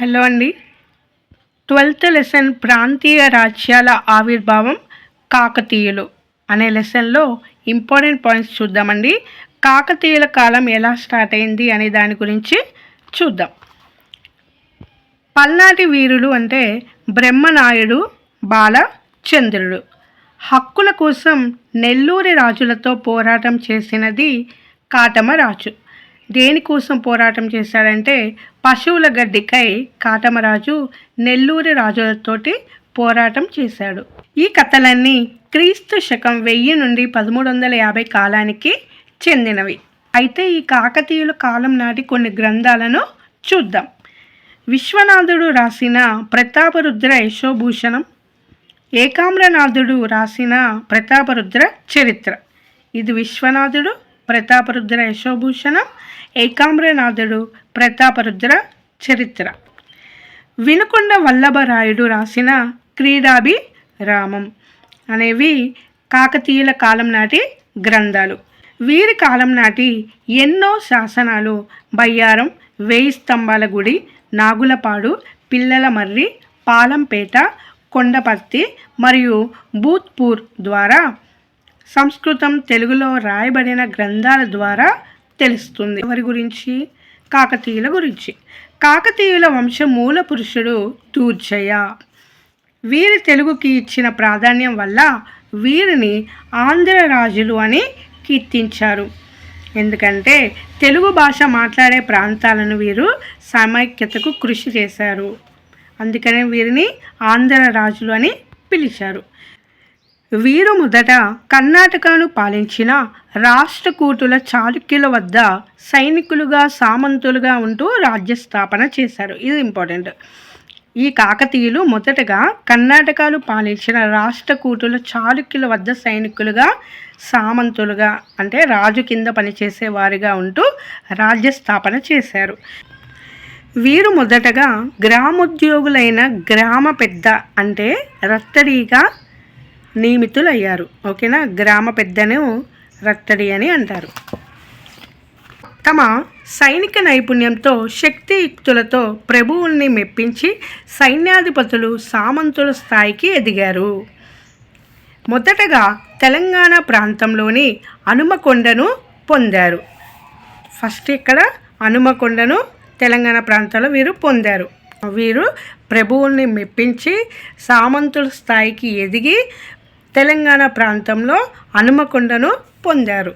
Hello అండి. Twelfth lesson ప్రాంతీయ రాజ్యాల ఆవిర్భావం కాకతీయులు అనే లెసన్లో ఇంపార్టెంట్ పాయింట్స్ చూద్దామండి. కాకతీయుల కాలం ఎలా స్టార్ట్ అయింది అనే దాని గురించి చూద్దాం. పల్నాటి వీరులు అంటే బ్రహ్మనాయుడు బాలచంద్రుడు. హక్కుల కోసం నెల్లూరి రాజులతో పోరాటం చేసినది కాటమరాజు. దేనికోసం పోరాటం చేశాడంటే పశువుల గడ్డికై కాటమరాజు నెల్లూరి రాజులతోటి పోరాటం చేశాడు. ఈ కథలన్నీ క్రీస్తు శకం వెయ్యి నుండి పదమూడు వందల యాభై కాలానికి చెందినవి. అయితే ఈ కాకతీయుల కాలం నాటి కొన్ని గ్రంథాలను చూద్దాం. విశ్వనాథుడు రాసిన ప్రతాపరుద్ర యశోభూషణం ఏకామ్రనాథుడు రాసిన ప్రతాపరుద్ర చరిత్ర. ఇది విశ్వనాథుడు ప్రతాపరుద్ర యశోభూషణం ఏకాంబ్రనాథుడు ప్రతాపరుద్ర చరిత్ర. వినుకొండ వల్లభరాయుడు రాసిన క్రీడాభి రామం అనేవి కాకతీయుల కాలం నాటి గ్రంథాలు. వీరి కాలం నాటి ఎన్నో శాసనాలు బయ్యారం వేయి స్తంభాల గుడి నాగులపాడు పిల్లల మర్రి పాలంపేట కొండపర్తి మరియు భూత్పూర్ ద్వారా సంస్కృతం తెలుగులో రాయబడిన గ్రంథాల ద్వారా తెలుస్తుంది. ఎవరి గురించి? కాకతీయుల గురించి. కాకతీయుల వంశ మూల పురుషుడు దూర్జయ వీరి తెలుగుకి ఇచ్చిన ప్రాధాన్యం వల్ల వీరిని ఆంధ్ర రాజులు అని కీర్తించారు. ఎందుకంటే తెలుగు భాష మాట్లాడే ప్రాంతాలను వీరు సమైక్యతకు కృషి చేశారు. అందుకనే వీరిని ఆంధ్ర రాజులు అని పిలిచారు. వీరు మొదట కర్ణాటకను పాలించిన రాష్ట్రకూటుల చాళుక్యుల వద్ద సైనికులుగా సామంతులుగా ఉంటూ రాజ్య స్థాపన చేశారు. ఇది ఇంపార్టెంట్ ఈ కాకతీయులు మొదటగా కర్ణాటకలు పాలించిన రాష్ట్రకూటుల చాళుక్యుల వద్ద సైనికులుగా సామంతులుగా అంటే రాజు కింద పనిచేసే వారిగా ఉంటూ రాజ్య స్థాపన చేశారు. వీరు మొదటగా గ్రామోద్యోగులైన గ్రామ పెద్ద అంటే రత్తడిగా నియమితులయ్యారు. ఓకేనా? గ్రామ పెద్దను రత్తడి అని అంటారు. తమ సైనిక నైపుణ్యంతో శక్తియుక్తులతో ప్రభువుల్ని మెప్పించి సైన్యాధిపతులు సామంతుల స్థాయికి ఎదిగారు. మొదటగా తెలంగాణ ప్రాంతంలోని హనుమకొండను పొందారు. ఫస్ట్ ఇక్కడ హనుమకొండను తెలంగాణ ప్రాంతంలో వీరు పొందారు. వీరు ప్రభువుల్ని మెప్పించి సామంతుల స్థాయికి ఎదిగి తెలంగాణ ప్రాంతంలో హనుమకొండను పొందారు.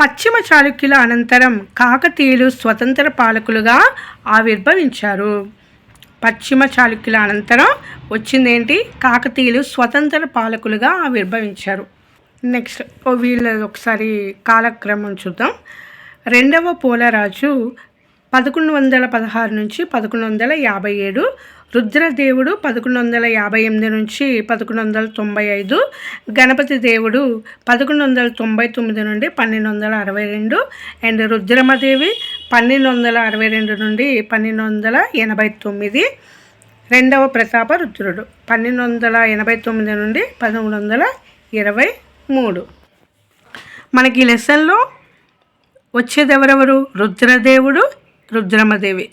పశ్చిమ చాళుక్యుల అనంతరం కాకతీయులు స్వతంత్ర పాలకులుగా ఆవిర్భవించారు. పశ్చిమ చాళుక్యుల అనంతరం వచ్చిందేంటి? కాకతీయులు స్వతంత్ర పాలకులుగా ఆవిర్భవించారు. నెక్స్ట్ వీళ్ళ ఒకసారి కాలక్రమం చూద్దాం. రెండవ పోలరాజు పదకొండు వందల పదహారు నుంచి పదకొండు వందల యాభై ఏడు రుద్రదేవుడు పదకొండు వందల యాభై ఎనిమిది నుంచి పదకొండు వందల తొంభై ఐదు గణపతి దేవుడు పదకొండు వందల తొంభై తొమ్మిది నుండి పన్నెండు వందల అరవై రెండు అండ్ రుద్రమదేవి పన్నెండు వందల అరవై రెండు నుండి పన్నెండు వందల ఎనభై తొమ్మిది. రెండవ ప్రతాప రుద్రుడు పన్నెండు వందల ఎనభై తొమ్మిది నుండి పదమూడు వందల ఇరవై మూడు. మనకి లెసన్లో వచ్చేది ఎవరెవరు రుద్రదేవుడు రుద్రమదేవి.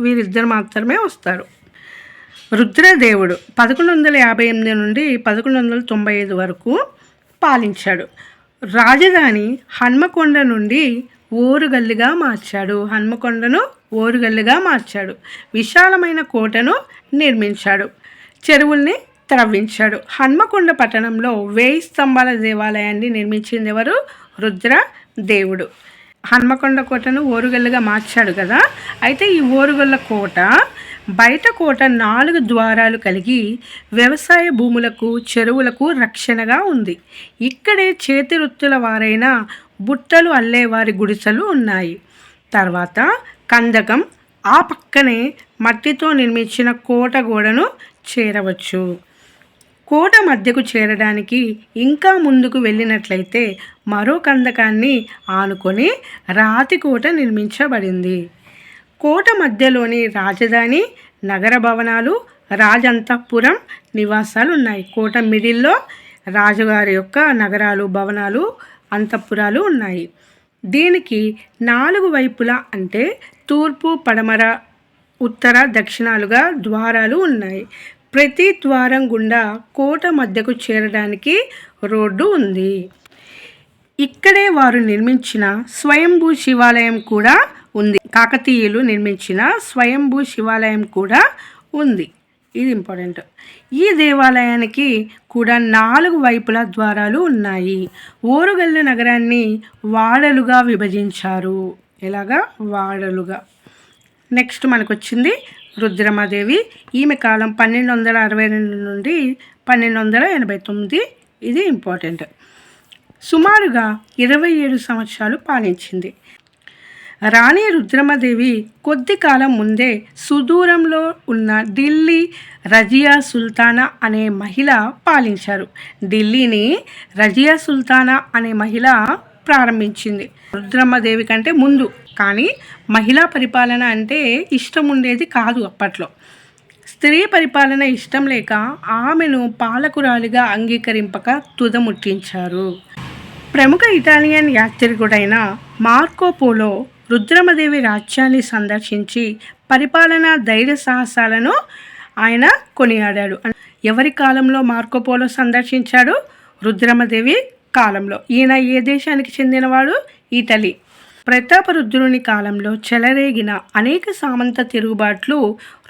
వీరిద్దరు మాత్రమే వస్తారు. రుద్రదేవుడు పదకొండు వందల యాభై ఎనిమిది నుండి పదకొండు వందల తొంభై ఐదు వరకు పాలించాడు. రాజధాని హన్మకొండ నుండి ఓరుగల్లుగా మార్చాడు. హన్మకొండను ఓరుగల్లుగా మార్చాడు. విశాలమైన కోటను నిర్మించాడు. చెరువుల్ని త్రవ్వించాడు. హన్మకొండ పట్టణంలో వేయి స్తంభాల దేవాలయాన్ని నిర్మించింది ఎవరు? రుద్ర దేవుడు హన్మకొండ కోటను ఓరుగల్లుగా మార్చాడు కదా. అయితే ఈ ఓరుగల్ల కోట బయట కోట నాలుగు ద్వారాలు కలిగి వ్యవసాయ భూములకు చెరువులకు రక్షణగా ఉంది. ఇక్కడే చేతి వృత్తుల వారైన బుట్టలు అల్లేవారి గుడిసెలు ఉన్నాయి. తర్వాత కందకం ఆ పక్కనే మట్టితో నిర్మించిన కోట గోడను చేరవచ్చు. కోట మధ్యకు చేరడానికి ఇంకా ముందుకు వెళ్ళినట్లయితే మరో కందకాన్ని ఆనుకొని రాతి కోట నిర్మించబడింది. కోట మధ్యలోని రాజధాని నగర భవనాలు రాజంతఃపురం నివాసాలు ఉన్నాయి కోట మిడిల్లో రాజుగారి యొక్క నగరాలు భవనాలు అంతఃపురాలు ఉన్నాయి. దీనికి నాలుగు వైపులా అంటే తూర్పు పడమర ఉత్తర దక్షిణాలుగా ద్వారాలు ఉన్నాయి. ప్రతి ద్వారం గుండా కోట మధ్యకు చేరడానికి రోడ్డు ఉంది. ఇక్కడే వారు నిర్మించిన స్వయంభూ శివాలయం కూడా కాకతీయులు నిర్మించిన స్వయంభూ శివాలయం కూడా ఉంది. ఇది ఇంపార్టెంట్. ఈ దేవాలయానికి కూడా నాలుగు వైపుల ద్వారాలు ఉన్నాయి. ఓరుగల్లు నగరాన్ని వాడలుగా విభజించారు. ఎలాగా? వాడలుగా. నెక్స్ట్ మనకు వచ్చింది రుద్రమాదేవి. ఈమె కాలం పన్నెండు వందల అరవై రెండు నుండి పన్నెండు వందల ఎనభై తొమ్మిది. ఇది ఇంపార్టెంట్. సుమారుగా ఇరవై ఏడు సంవత్సరాలు పాలించింది. రాణి రుద్రమదేవి కొద్ది కాలం ముందే సుదూరంలో ఉన్న ఢిల్లీ రజియా సుల్తానా అనే మహిళ పాలించారు. ఢిల్లీని రజియా సుల్తానా అనే మహిళ ప్రారంభించింది రుద్రమ్మదేవి కంటే ముందు. కానీ మహిళా పరిపాలన అంటే ఇష్టం ఉండేది కాదు అప్పట్లో. స్త్రీ పరిపాలన ఇష్టం లేక ఆమెను పాలకురాలిగా అంగీకరింపక తుదముట్టించారు ప్రముఖ ఇటాలియన్ యాత్రికుడైన మార్కోపోలో రుద్రమదేవి రాజ్యాన్ని సందర్శించి పరిపాలన ధైర్య సాహసాలను ఆయన కొనియాడాడు. ఎవరి కాలంలో మార్కోపోలో సందర్శించాడు? రుద్రమదేవి కాలంలో. ఈయన ఏ దేశానికి చెందినవాడు? ఇటలీ. ప్రతాపరుద్రుని కాలంలో చెలరేగిన అనేక సామంత తిరుగుబాట్లు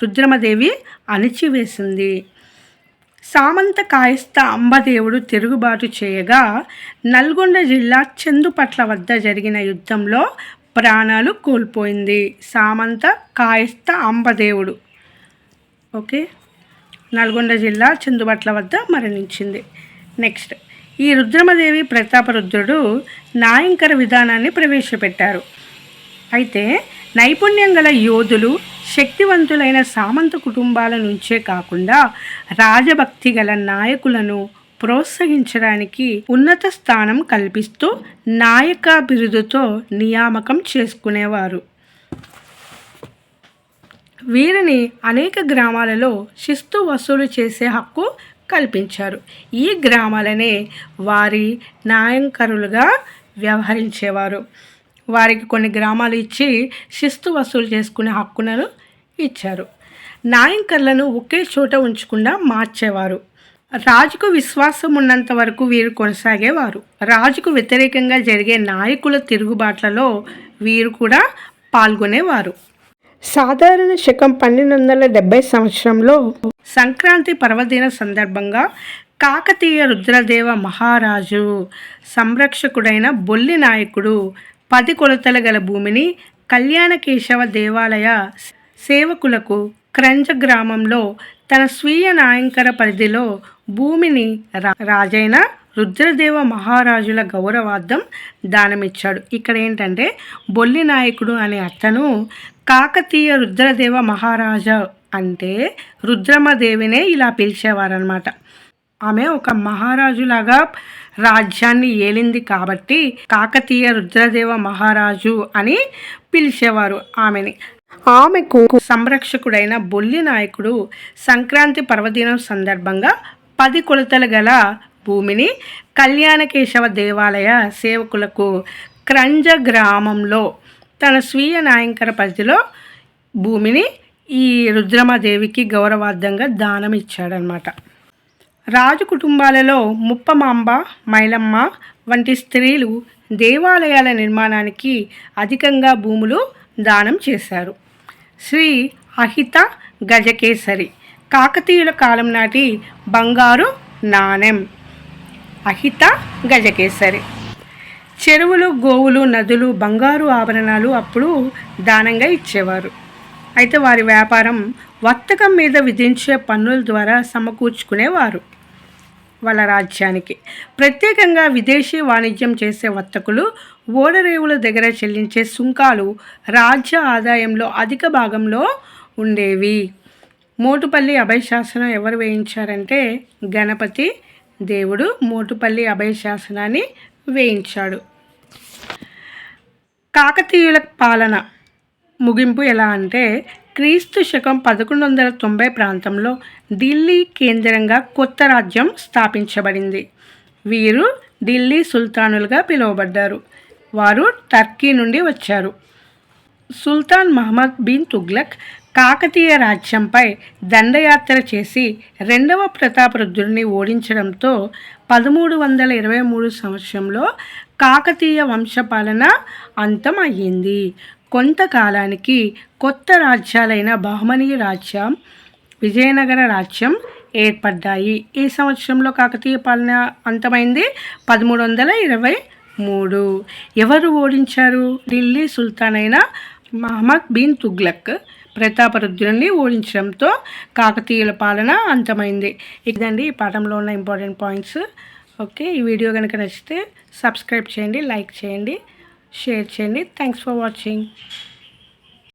రుద్రమదేవి అణిచివేసింది. సామంత కాయస్థ అంబదేవుడు తిరుగుబాటు చేయగా నల్గొండ జిల్లా చందుపట్ల వద్ద జరిగిన యుద్ధంలో ప్రాణాలు కోల్పోయింది. సామంత కాయస్థ అంబదేవుడు. ఓకే? నల్గొండ జిల్లా చందుబట్ల వద్ద మరణించింది. నెక్స్ట్. ఈ రుద్రమదేవి ప్రతాపరుద్రుడు నాయంకర విధానాన్ని ప్రవేశపెట్టారు. అయితే నైపుణ్యం గల యోధులు శక్తివంతులైన సామంత కుటుంబాల నుంచే కాకుండా రాజభక్తి గల నాయకులను ప్రోత్సహించడానికి ఉన్నత స్థానం కల్పిస్తూ నాయక బిరుదుతో నియామకం చేసుకునేవారు. వీరిని అనేక గ్రామాలలో శిస్తు వసూలు చేసే హక్కు కల్పించారు. ఈ గ్రామాలనే వారి నాయంకరులుగా వ్యవహరించేవారు. వారికి కొన్ని గ్రామాలు ఇచ్చి శిస్తు వసూలు చేసుకునే హక్కులను ఇచ్చారు. నాయంకర్లను ఒకే చోట ఉంచకుండా మార్చేవారు. రాజుకు విశ్వాసం ఉన్నంత వరకు వీరు కొనసాగేవారు. రాజుకు వ్యతిరేకంగా జరిగే నాయకుల తిరుగుబాట్లలో వీరు కూడా పాల్గొనేవారు. సాధారణ శకం పన్నెండు వందల డెబ్బై సంవత్సరంలో సంక్రాంతి పర్వదిన సందర్భంగా కాకతీయ రుద్రదేవ మహారాజు సంరక్షకుడైన బొల్లి నాయకుడు పది కొలతల గల భూమిని కళ్యాణకేశవ దేవాలయ సేవకులకు క్రంజ గ్రామంలో తన స్వీయ నాయంకర పరిధిలో భూమిని రాజైన రుద్రదేవ మహారాజుల గౌరవార్థం దానమిచ్చాడు. ఇక్కడ ఏంటంటే బొల్లి నాయకుడు అనే అతను కాకతీయ రుద్రదేవ మహారాజా అంటే రుద్రమదేవినే ఇలా పిలిచేవారనమాట ఆమె ఒక మహారాజులాగా రాజ్యాన్ని ఏలింది కాబట్టి కాకతీయ రుద్రదేవ మహారాజు అని పిలిచేవారు ఆమెని. ఆమెకు సంరక్షకుడైన బొల్లి నాయకుడు సంక్రాంతి పర్వదినం సందర్భంగా పది కొలతలు గల భూమిని కళ్యాణకేశవ దేవాలయ సేవకులకు క్రంజ గ్రామంలో తన స్వీయ నాయంకర పరిధిలో భూమిని ఈ రుద్రమాదేవికి గౌరవార్థంగా దానం ఇచ్చాడనమాట రాజు కుటుంబాలలో ముప్పమాంబ మైలమ్మ వంటి స్త్రీలు దేవాలయాల నిర్మాణానికి అధికంగా భూములు దానం చేశారు. శ్రీ అహిత గజకేసరి కాకతీయుల కాలం నాటి బంగారు నాణెం. అహిత గజకేసరి. చెరువులు గోవులు నదులు బంగారు ఆభరణాలు అప్పుడు దానంగా ఇచ్చేవారు. అయితే వారి వ్యాపారం వర్తకం మీద విధించే పన్నుల ద్వారా సమకూర్చుకునేవారు. వాళ్ళ రాజ్యానికి. ప్రత్యేకంగా విదేశీ వాణిజ్యం చేసే వర్తకులు ఓడరేవుల దగ్గర చెల్లించే సుంకాలు రాజ్య ఆదాయంలో అధిక భాగంలో ఉండేవి. మోటుపల్లి అభయశాసనం ఎవరు వేయించారంటే గణపతి దేవుడు మోటుపల్లి అభయశాసనాన్ని వేయించాడు. కాకతీయుల పాలన ముగింపు ఎలా అంటే క్రీస్తు శకం పదకొండు వందల తొంభై ప్రాంతంలో ఢిల్లీ కేంద్రంగా కొత్త రాజ్యం స్థాపించబడింది. వీరు ఢిల్లీ సుల్తానులుగా పిలువబడ్డారు. వారు టర్కీ నుండి వచ్చారు. సుల్తాన్ మహమ్మద్ బిన్ తుగ్లక్ కాకతీయ రాజ్యంపై దండయాత్ర చేసి రెండవ ప్రతాపరుద్రుడిని ఓడించడంతో పదమూడు వందల ఇరవై మూడు సంవత్సరంలో కాకతీయ వంశపాలన అంతం అయ్యింది కొంతకాలానికి కొత్త రాజ్యాలైన బహమనీ రాజ్యం విజయనగర రాజ్యం ఏర్పడ్డాయి. ఈ సంవత్సరంలో కాకతీయ పాలన అంతమైంది. పదమూడు వందల ఇరవై మూడు. ఎవరు ఓడించారు? ఢిల్లీ సుల్తాన్ అయిన మహమ్మద్ బిన్ తుగ్లక్. ప్రతాపరుద్రుల్ని ఓడించడంతో కాకతీయుల పాలన అంతమైంది. ఇదండి ఈ పాఠంలో ఉన్న ఇంపార్టెంట్ పాయింట్స్. ఓకే ఈ వీడియో కనుక నచ్చితే సబ్స్క్రైబ్ చేయండి లైక్ చేయండి షేర్ చేయండి. Thanks for watching.